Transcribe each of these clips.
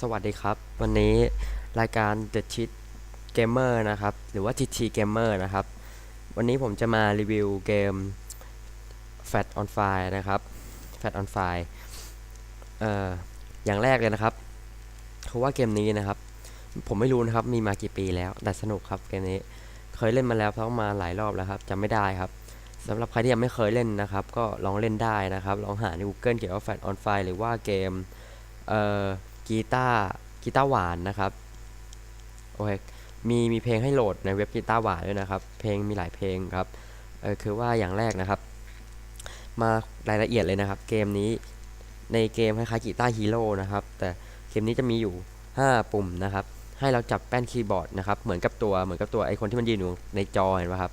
สวัสดีครับ วันนี้รายการ The Cheat Gamer นะครับ หรือว่า TT Gamer นะครับ วันนี้ผมจะมารีวิวเกม Fat on Fire นะครับ Fat on Fire เอ่ออย่างแรกเลยนะครับคือว่าเกมนี้นะครับ ผมไม่รู้นะครับมีมากี่ปีแล้ว แต่สนุกครับเกมนี้ เคยเล่นมาแล้วเพราะมาหลายรอบแล้วครับจำไม่ได้ครับสำหรับใครที่ยังไม่เคยเล่นนะครับ ก็ลองเล่นได้นะครับ ลองหาใน Google เกี่ยวกับ Fat on Fire หรือว่าเกม เอ่อกีตาร์กีตาร์หวานนะครับ โอเค มีมีเพลงให้โหลดในเว็บกีตาร์หวานด้วยนะครับ เพลงมีหลายเพลงครับ เออคือว่าอย่างแรกนะครับ มารายละเอียดเลยนะครับ เกมนี้ในเกมคล้ายๆกีตาร์ฮีโร่นะครับ แต่เกมนี้จะมีอยู่ 5 ปุ่มนะครับ ให้เราจับแป้นคีย์บอร์ดนะครับ เหมือนกับตัวเหมือนกับตัวไอคนที่มันยืนอยู่ในจอเห็นไหมครับ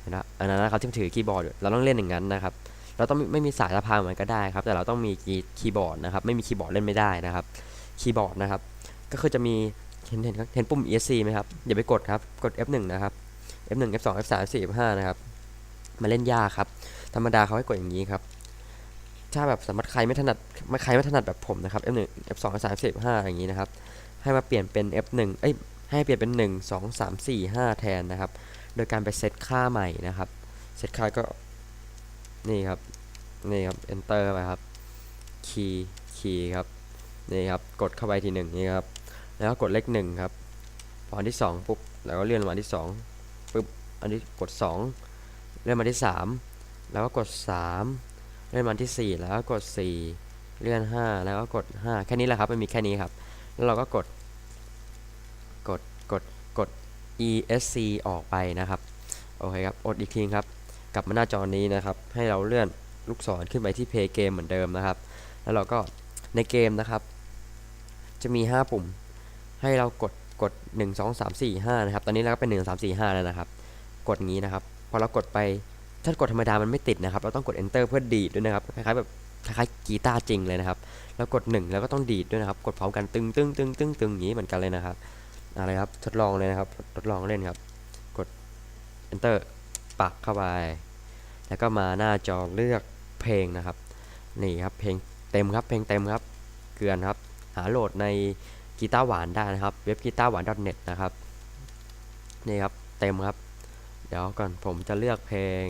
เห็นไหมอันนั้นนะครับที่ถือคีย์บอร์ดเราต้องเล่นอย่างนั้นนะครับ เราต้องไม่มีสายสะพายเหมือนก็ได้ครับ แต่เราต้องมีคีย์คีย์บอร์ดนะครับ ไม่มีคีย์บอร์ดเล่นไม่ได้นะครับ คีย์บอร์ดนะครับ ก็คือจะมีเห็นเห็นเห็นปุ่ม ESC ไหมครับ อย่าไปกดครับ กด F1 นะครับ F1 F2 F3 F4 F5 นะครับ มาเล่นยากครับ ธรรมดาเขาให้กดอย่างนี้ครับ ถ้าแบบสมมติใครไม่ถนัดไม่ใครไม่ถนัดแบบผมนะครับ F1 F2 F3 F4 F5 อย่างนี้นะครับ ให้มาเปลี่ยนเป็น F1 เอ้ย ให้เปลี่ยนเป็น 1 2 3 4 5 แทนนะครับ โดยการไปเซตค่าใหม่นะครับ เซตค่าก็ นี่ครับ นี่ครับ enter ไปครับคีย์คีครับ นี่ครับ กดเข้าไปทีหนึ่งนี่ครับ แล้วก็กดเลขหนึ่งครับ พออันที่สองปุ๊บ แล้วก็เลื่อนมาที่สองปุ๊บ อันนี้กดสองเลื่อนมาที่สามแล้วก็กดสามเลื่อนมาที่สี่แล้วก็กดสี่เลื่อนห้าแล้วก็กดห้าแค่นี้แหละครับ มันมีแค่นี้ครับ แล้วเราก็กด กด กด กด ESC ออกไปนะครับ โอเคครับ อดอีกทีครับ กลับมาหน้าจอนี้นะครับ ให้เราเลื่อนลูกศรขึ้นไปที่ Play Game เหมือนเดิมนะครับ แล้วเราก็ในเกมนะครับ จะมี 5 ปุ่ม ให้เรากดกด 1 2 3 4 5 นะครับ ตอนนี้เราก็เป็น 1 3 4 5 แล้วนะครับ กดงี้นะครับ พอเรากดไป ถ้ากดธรรมดามันไม่ติดนะครับ เราต้องกด Enter เพื่อดีดด้วยนะครับ คล้ายๆแบบคล้ายๆกีตาร์จริงเลยนะครับ แล้วกด 1 แล้วก็ต้องดีดด้วยนะครับ กดพร้อมกันตึงตึงตึงตึงตึงอย่างนี้เหมือนกันเลยนะครับอะไรครับ ทดลองเลยนะครับ ทดลองเล่นครับ กด Enter ปักเข้าไป แล้วก็มาหน้าจอเลือกเพลงนะครับ นี่ครับเพลงเต็มครับเพลงเต็มครับ เกลือนครับ หาโหลดในกีตาร์หวานได้นะครับ เว็บกีตาร์หวาน .net นะครับ นี่ครับเต็มครับ เดี๋ยวก่อนผมจะเลือกเพลง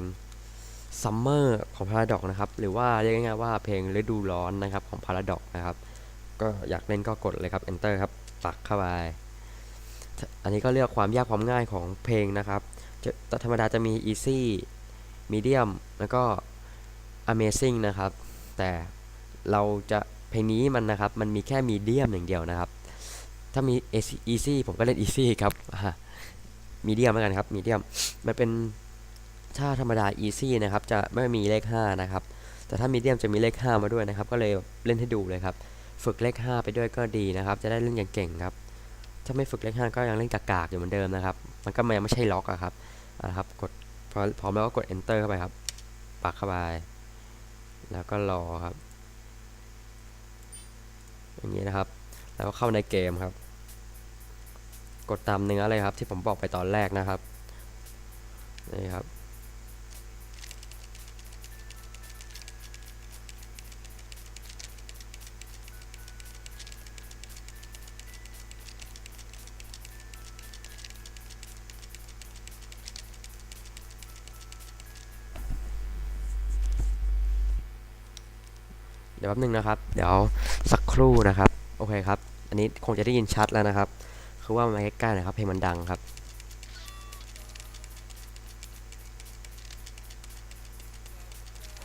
Summer ของ Paradox นะครับ หรือว่าเรียกง่ายๆว่าเพลงฤดูร้อนนะครับของ Paradox นะครับ ก็อยากเล่นก็กดเลยครับ Enter ครับปักเข้าไป อันนี้ก็เลือกความยากความง่ายของเพลงนะครับจะธรรมดาจะมี easy medium แล้วก็ amazing นะครับ แต่เราจะเพลงนี้มันนะครับ มันมีแค่ medium อย่างเดียวนะครับ ถ้ามี easy ผมก็เล่น easy ครับ medium แล้วกันครับ medium มันเป็นถ้าธรรมดา easy นะครับ จะไม่มีเลข 5 นะครับ แต่ถ้า medium จะมีเลข 5 มาด้วยนะครับ ก็เลยเล่นให้ดูเลยครับ ฝึกเลข 5 ไปด้วยก็ดีนะครับ จะได้เล่นอย่างเก่งครับ ถ้าไม่ฝึกเลข 5 ก็ยังเล่นกากๆอยู่เหมือนเดิมนะครับ มันก็ยังไม่ใช่ล็อกอะครับนะครับ กด พอพร้อมแล้วก็กด enter เข้าไปครับ ปักเข้าไป แล้วก็รอครับ อย่างนี้นะครับ แล้วเข้าในเกมครับ กดตามเนื้อเลยครับที่ผมบอกไปตอนแรกนะครับ นี่ครับ ดี๋ยวแป๊บนึงนะครับ เดี๋ยวสักครู่นะครับ โอเคครับ อันนี้คงจะได้ยินชัดแล้วนะครับ คือว่ามาใกล้ๆนะครับเพลงมันดังครับ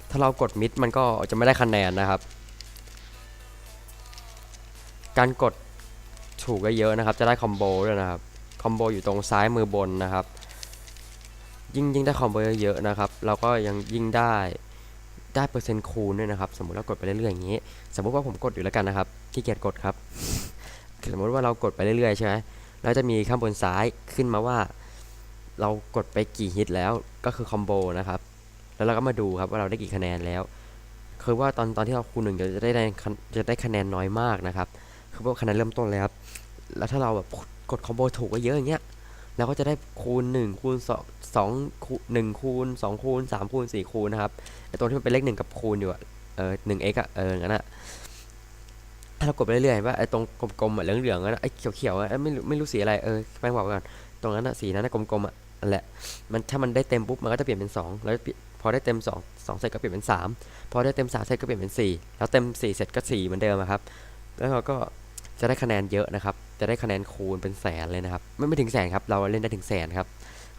ถ้าเรากดมิดมันก็จะไม่ได้คะแนนนะครับ การกดถูกก็เยอะนะครับ จะได้คอมโบด้วยนะครับ คอมโบอยู่ตรงซ้ายมือบนนะครับ ยิ่งยิ่งได้คอมโบเยอะๆนะครับ เราก็ยังยิ่งได้ ได้เปอร์เซ็นต์คูณด้วยนะครับ สมมุติเรากดไปเรื่อยๆอย่างนี้ สมมุติว่าผมกดอยู่แล้วกันนะครับที่เกียจกดครับ สมมติว่าเรากดไปเรื่อยๆใช่ไหมแล้วจะมีข้างบนซ้ายขึ้นมาว่า เรากดไปกี่ฮิตแล้วก็คือคอมโบนะครับ แล้วเราก็มาดูครับว่าเราได้กี่คะแนนแล้วคือว่าตอนตอนที่เราคูณหนึ่งจะได้จะได้คะแนนน้อยมากนะครับ คือว่าคะแนนเริ่มต้นเลยครับ แล้วถ้าเราแบบกดคอมโบถูกก็เยอะอย่างเงี้ย เราก็จะได้คูณ 1 คูณ2 2คูณ1คูณ 2 คูณ 3 คูณ 4 คูณนะครับไอตัวที่มันเป็นเลข 1 กับคูณอยู่อะเออ 1x อะเอองั้นอะถ้าเรากดไปเรื่อยๆว่าไอ้ตรงกลมๆอะเหลืองๆอะไอ้เขียวๆอะไม่รู้ไม่รู้สีอะไรเออแป้งบอกก่อนตรงนั้นอะสีนั้นอะกลมๆอะนั่นแหละมันถ้ามันได้เต็มปุ๊บมันก็จะเปลี่ยนเป็นสองแล้วพอได้เต็มสองสองเสร็จก็เปลี่ยนเป็นสามพอได้เต็มสามเสร็จก็เปลี่ยนเป็นสี่แล้วเต็มสี่เสร็จก็สี่เหมือนเดิมอะครับ แล้วเราก็จะได้คะแนนเยอะนะครับ จะได้คะแนนคูณเป็นแสนเลยนะครับ ไม่ไม่ถึงแสนครับ เราเล่นได้ถึงแสนครับ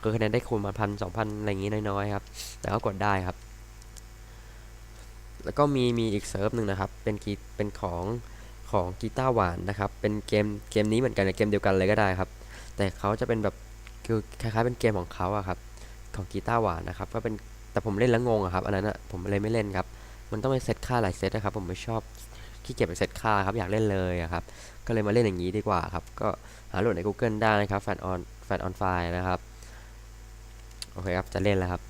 คือคะแนนได้คูณมาพันสองพันอะไรอย่างงี้น้อยๆครับ แต่ก็กดได้ครับ แล้วก็มีมีอีกเซิร์ฟหนึ่งนะครับ เป็นกีเป็นของของกีตาร์หวานนะครับ เป็นเกมเกมนี้เหมือนกันเกมเดียวกันเลยก็ได้ครับ แต่เขาจะเป็นแบบคือคล้ายๆเป็นเกมของเขาอะครับ ของกีตาร์หวานนะครับ ก็เป็นแต่ผมเล่นแล้วงงอะครับ อันนั้นอะผมเลยไม่เล่นครับ มันต้องไปเซตค่าหลายเซตนะครับ ผมไม่ชอบขี้เกียจไปเซตค่าครับ อยากเล่นเลยอะครับ ก็เลยมาเล่นอย่างนี้ดีกว่าครับ ก็หาโหลดใน Google ได้นะครับแฟนออนแฟนออนไฟนะครับ โอเคครับ จะเล่นแล้วครับ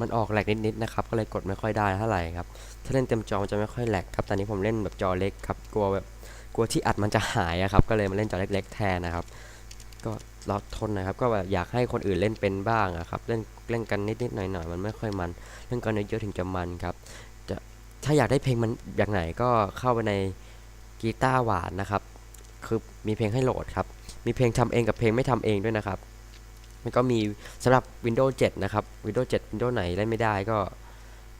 มันออกแหลกนิดๆนะครับก็เลยกดไม่ค่อยได้เท่าไหร่ครับถ้าเล่นเต็มจอมันจะไม่ค่อยแหลกครับตอนนี้ผมเล่นแบบจอเล็กครับกลัวแบบกลัวที่อัดมันจะหายอะครับก็เลยมาเล่นจอเล็ก ๆ แทนนะครับ ก็รอทนนะครับ ก็แบบอยากให้คนอื่นเล่นเป็นบ้างอะครับเล่นเล่นกันนิดๆหน่อยๆมันไม่ค่อยมันเล่นกันเยอะๆถึงจะมันครับจะถ้าอยากได้เพลงมันแบบไหนก็เข้าไปในกีตาร์หวานนะครับคือมีเพลงให้โหลดครับมีเพลงทำเองกับเพลงไม่ทำเองด้วยนะครับ มันก็มีสำหรับ Windows 7 นะครับ Windows 7 Windows ไหนเล่นไม่ได้ก็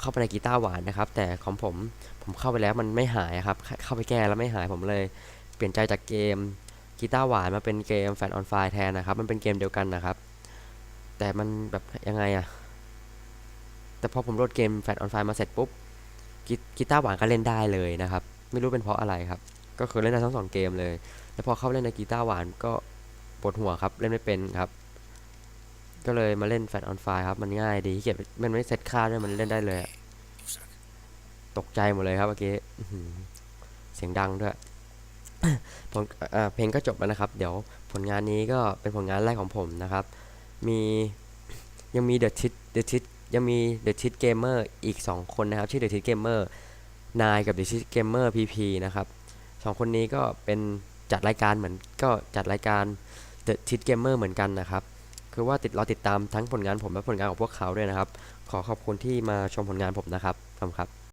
เข้าไปในกีตาร์หวานนะครับ แต่ของผมผมเข้าไปแล้วมันไม่หายครับ เข้าไปแก้แล้วไม่หายผมเลย เปลี่ยนใจจากเกมกีตาร์หวานมาเป็นเกมแฟนออนไฟแทนนะครับ มันเป็นเกมเดียวกันนะครับ แต่มันแบบยังไงอะแต่พอผมโหลดเกมแฟนออนไฟมาเสร็จปุ๊บกีกีตาร์หวานก็เล่นได้เลยนะครับ ไม่รู้เป็นเพราะอะไรครับ ก็คือเล่นได้ทั้งสองเกมเลย แล้วพอเข้าเล่นในกีตาร์หวานก็ปวดหัวครับ เล่นไม่เป็นครับ ก็เลยมาเล่นแฟนออนไฟครับ มันง่ายดีเกียจมันไม่เซตค่าด้วยมันเล่นได้เลยตกใจหมดเลยครับเมื่อกี้เสียงดังด้วยผลเพลงก็จบแล้วนะครับ เดี๋ยวผลงานนี้ก็เป็นผลงานแรกของผมนะครับ มียังมี The Tit The Tit ยังมี The Tit Gamer อีก 2 คนนะครับ ชื่อ The Tit Gamer นายกับ The Tit Gamer PP นะครับสองคนนี้ก็เป็นจัดรายการเหมือนก็จัดรายการ The Tit Gamer เหมือนกันนะครับ คือว่าติดเราติดตามทั้งผลงานผมและผลงานของพวกเขาด้วยนะครับ ขอขอบคุณที่มาชมผลงานผมนะครับขอบคุณครับ